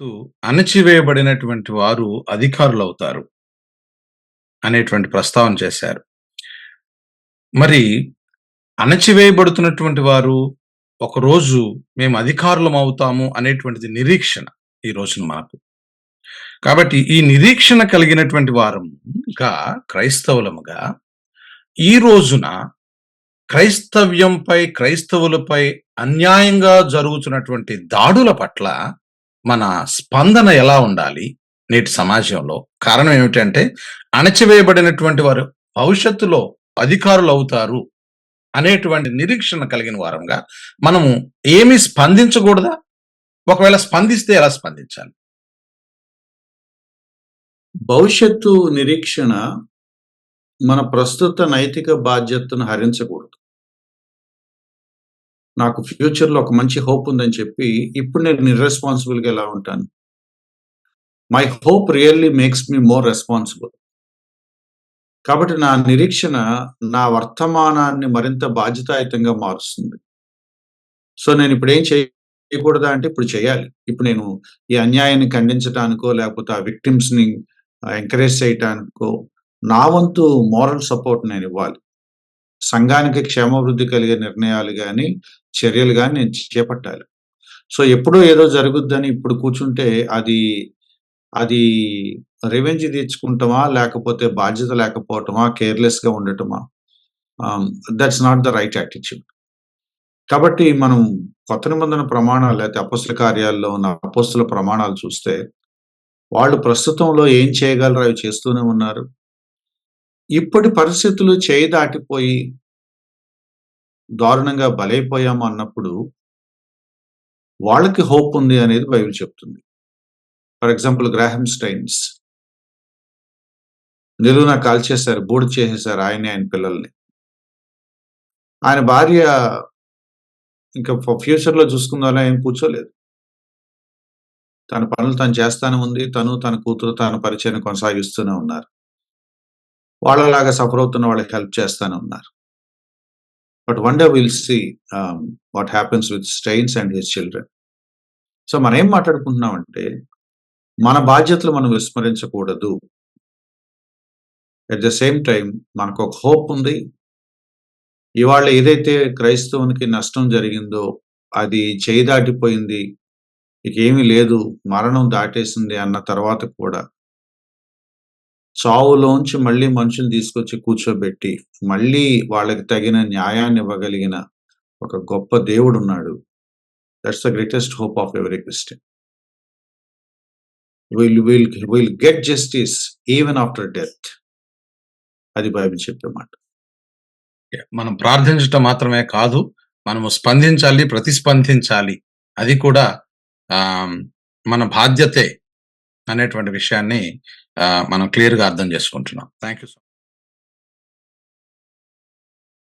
భవిష్యత్తు అణచివేయబడినటువంటి వారు అధికారులవుతారు అనేటువంటి ప్రస్తావన చేశారు. మరి అణచివేయబడుతున్నటువంటి వారు ఒకరోజు మేము అధికారులం అవుతాము అనేటువంటిది నిరీక్షణ ఈ రోజున మనకు. కాబట్టి ఈ నిరీక్షణ కలిగినటువంటి వారంగా క్రైస్తవులముగా ఈ రోజున క్రైస్తవ్యంపై, క్రైస్తవులపై అన్యాయంగా జరుగుతున్నటువంటి దాడుల పట్ల మన స్పందన ఎలా ఉండాలి నేటి సమాజంలో? కారణం ఏమిటంటే అణచివేయబడినటువంటి వారు భవిష్యత్తులో అధికారులు అవుతారు అనేటువంటి నిరీక్షణ కలిగిన వారంగా మనము ఏమి స్పందించకూడదా? ఒకవేళ స్పందిస్తే ఎలా స్పందించాలి? భవిష్యత్తు నిరీక్షణ మన ప్రస్తుత నైతిక బాధ్యతను హరించకూడదు. నాకు ఫ్యూచర్‌లో ఒక మంచి హోప్ ఉందని చెప్పి, ఇప్పుడు నేను ఇర్రెస్పాన్సిబుల్‌గా ఎలా ఉంటాను? My hope really makes me more responsible. కాబట్టి నా నిరీక్షణ నా వర్తమానాన్ని మరింత బాధ్యతాయుతంగా మారుస్తుంది. సో, నేను ఇప్పుడు ఏం చేయకూడదా అంటే ఇప్పుడు చేయాలి. ఇప్పుడు నేను ఈ అన్యాయాన్ని ఖండించటానికో, లేకపోతే ఆ విక్టిమ్స్‌ని ఎంకరేజ్ చేయటానికో నా వంతు మోరల్ సపోర్ట్ నేను ఇవ్వాలి సంఘానికి క్షేమాభివృద్ధి కలిగే నిర్ణయాలు కానీ చర్యలు కానీ నేను చేపట్టాలి. సో, ఎప్పుడో ఏదో జరుగుద్దని ఇప్పుడు కూర్చుంటే అది, అది రివెంజ్ తీర్చుకుంటామా లేకపోతే బాధ్యత లేకపోవటమా? కేర్‌లెస్‌గా ఉండటమా? That's not the right attitude. కాబట్టి మనం కొత్త నిబంధన ప్రమాణాలు లేతే అపస్తుల కార్యాల్లో ఉన్న అపస్తుల ప్రమాణాలు చూస్తే, వాళ్ళు ప్రస్తుతంలో ఏం చేయగలరు అవి చేస్తూనే ఉన్నారు. ఇప్పటి పరిస్థితులు చేయి దాటిపోయి దారుణంగా బలైపోయాము అన్నప్పుడు వాళ్ళకి హోప్ ఉంది అనేది బైబిల్ చెప్తుంది. For example Graham Staines. నిలువున కాల్చేశారు. బూడిద చేసేశారు ఆయనే ఆయన పిల్లల్ని. ఆయన భార్య ఇంకా ఫ్యూచర్‌లో చూసుకుందామని ఏం కూర్చోలేదు. తన పనులు తను చేస్తానే ఉంది. తను, తన కూతురు తన పరిచయం కొనసాగిస్తూనే ఉన్నారు. వాళ్ళలాగా సఫర్ అవుతున్న వాళ్ళకి హెల్ప్ చేస్తానే ఉన్నారు. But one day will see what happens with Staines and his children. So, మనం ఏం మాట్లాడుకుంటున్నామంటే, మన బాధ్యతలు మనం విస్మరించకూడదు. ఎట్ ద సేమ్ టైం మనకు ఒక హోప్ ఉంది. ఇవాళ ఏదైతే క్రైస్తవునికి నష్టం జరిగిందో, అది చేయి దాటిపోయింది. ఇక ఏమీ లేదు. మరణం దాటేసింది అన్న తర్వాత కూడా చావులోంచి మళ్ళీ మనుషుల్ని తీసుకొచ్చి కూర్చోబెట్టి, మళ్ళీ వాళ్ళకి తగిన న్యాయాన్ని ఇవ్వగలిగిన ఒక గొప్ప దేవుడు ఉన్నాడు that's the greatest hope of every Christian. Will will will get justice even after death. అది బైబిల్ చెప్పే మాట. మనం ప్రార్థించటం మాత్రమే కాదు. మనము స్పందించాలి, ప్రతిస్పందించాలి. అది కూడా మన బాధ్యతే అనేటువంటి విషయాన్ని మనం క్లియర్‌గా అర్థం చేసుకుంటున్నాం. Thank you sir